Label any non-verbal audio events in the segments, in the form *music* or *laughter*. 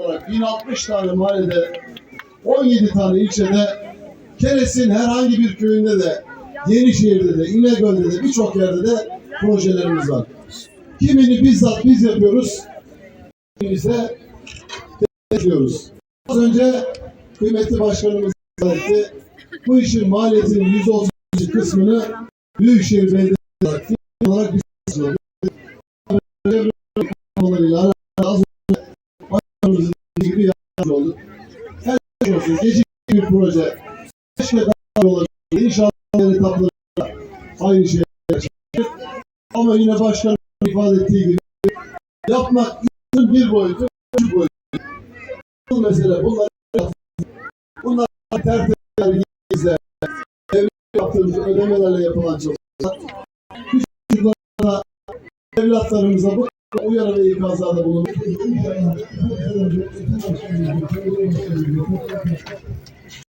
olarak 1060 tane mahallede 17 tane ilçede Keres'in herhangi bir köyünde de Yenişehir'de de İnegöl'de de birçok yerde de projelerimiz var. Kimini bizzat biz yapıyoruz. İse ediyoruz. Az önce kıymetli başkanımız etti. Bu işin maliyetinin %30 kısmını Büyükşehir Belediyesi olarak biz proje. Keşke daha olabilir. İnşallah etaplarında aynı şey yaşanacak. Ama yine başkanım ifade ettiği gibi yapmak işin bir boyutu, üç boyutu. Bu mesele bunlar bunlar tertemiz izler. Devlet yaptığımız ödemelerle yapılan çalışmalar. Küçük çocuklara evlatlarımıza bu uyarı ve ikazlarda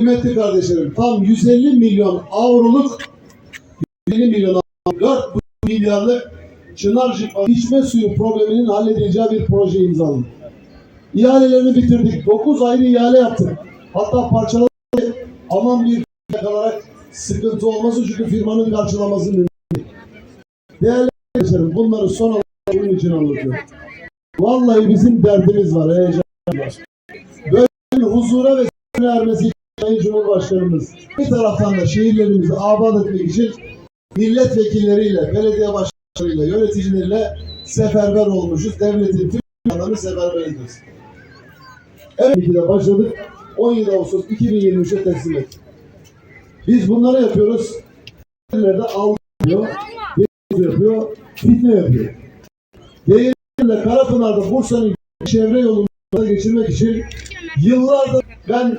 Kıymetli kardeşlerim tam 150 milyon avroluk 150 milyon avro, 4 milyarlık Çınarcık içme suyu probleminin halledileceği bir proje imzaladık. İhalelerini bitirdik. 9 ayrı ihale yaptık. Hatta parçaladık. Aman bir *laughs* kalarak sıkıntı olmasın çünkü firmanın karşılaması mümkün. Değerli arkadaşlarım bunları son olarak bunun için anlatıyorum. Vallahi bizim derdimiz var, heyecanımız var. Böyle huzura ve ermesi Sayın Cumhurbaşkanımız bir taraftan da şehirlerimizi abat etmek için milletvekilleriyle, belediye başkanlarıyla, yöneticileriyle seferber olmuşuz. Devletin tüm yanlarını seferber ediyoruz. Evet, iki de başladık. 17 Ağustos 2023'e teslim ettik. Biz bunları yapıyoruz. Yerlerde aldı yapıyor, fitne yapıyor. Değerli Karapınar'da Bursa'nın çevre yolunu geçirmek için yıllardır ben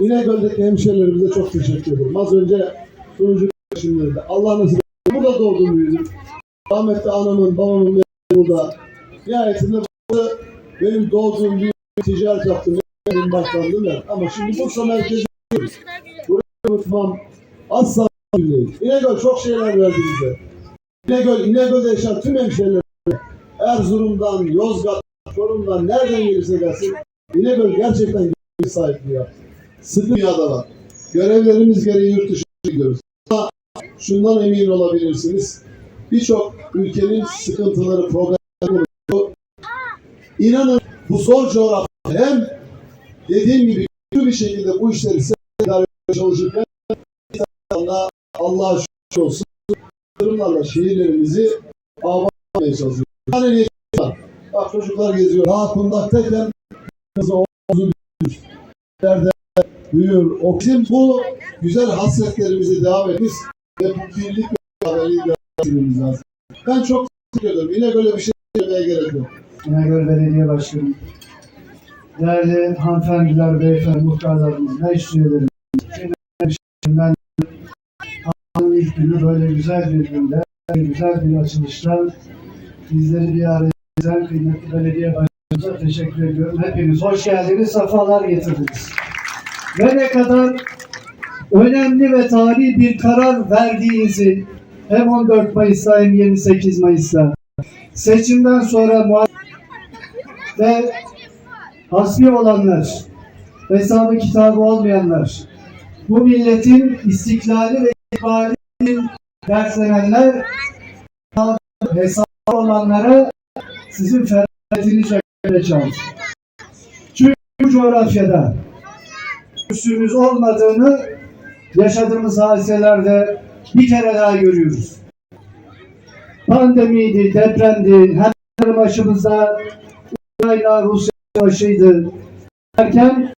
İnegöl'deki hemşehrilerimize çok teşekkür ederim. Az önce sunucu kardeşimlerinde Allah nasip etsin. Burada doğdum büyüdüm. Rahmetli anamın, babamın burada. Nihayetinde burada benim doğduğum bir ticaret yaptım. Benim başlandım ya. Ama şimdi Bursa merkezi Burayı unutmam. Asla değil. İnegöl çok şeyler verdi bize. İnegöl, İnegöl'de yaşayan tüm hemşehrilerime Erzurum'dan, Yozgat, Çorum'dan nereden gelirse gelsin İnegöl gerçekten bir sahipliği yaptı. Sıkı dünyada var. Görevlerimiz gereği yurt dışına gidiyoruz. Ama şundan emin olabilirsiniz. Birçok ülkenin sıkıntıları, problemleri. İnanın bu zor coğrafya hem dediğim gibi kötü bir şekilde bu işleri etmeye çalışırken da Allah'a şükür olsun durumlarla şehirlerimizi avlatmaya çalışıyoruz. Yani niyeti var. Bak çocuklar geziyor. Daha kundaktayken kızı omuzu büyür. Nerede büyür. O bizim bu güzel hasretlerimizi devam etmemiz ve bu birlik ve beraberliği devam lazım. Ben çok teşekkür. Yine böyle bir şey demeye gerek yok. İnegöl Belediye Başkanı, değerli hanımefendiler, beyefendi, muhtarlarımız, meclis üyelerimiz, ben Allah'ın ilk günü böyle güzel bir günde, güzel bir açılışta bizleri bir araya getiren kıymetli belediye başkanımıza teşekkür ediyorum. Hepiniz hoş geldiniz, sefalar getirdiniz. Ve ne kadar önemli ve tarihi bir karar verdiğinizi hem 14 Mayıs'ta hem 28 Mayıs'ta seçimden sonra ve hasbi olanlar, hesabı kitabı olmayanlar, bu milletin istiklali ve ikbalinin derslenenler, hesabı olanlara sizin çekmeye çalışın. Çünkü bu coğrafyada üstümüz olmadığını yaşadığımız hadiselerde bir kere daha görüyoruz. Pandemiydi, depremdi, hem başımızda Ukrayna, Rusya savaşıydı derken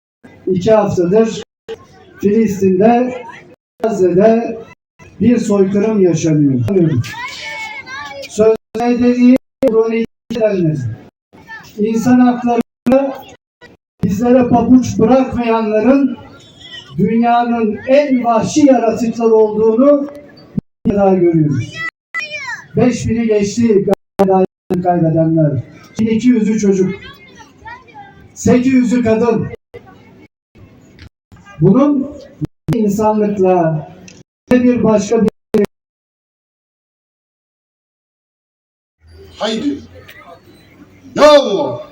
iki haftadır Filistin'de, Gazze'de bir soykırım yaşanıyor. Sözde dediği edenler. insan haklarını bizlere pabuç bırakmayanların dünyanın en vahşi yaratıkları olduğunu bir daha görüyoruz. 5000'i geçti hayatını kaybedenler. 1200'ü çocuk. 800'ü kadın. Bunun insanlıkla bir başka bir Haydi. Ne oldu?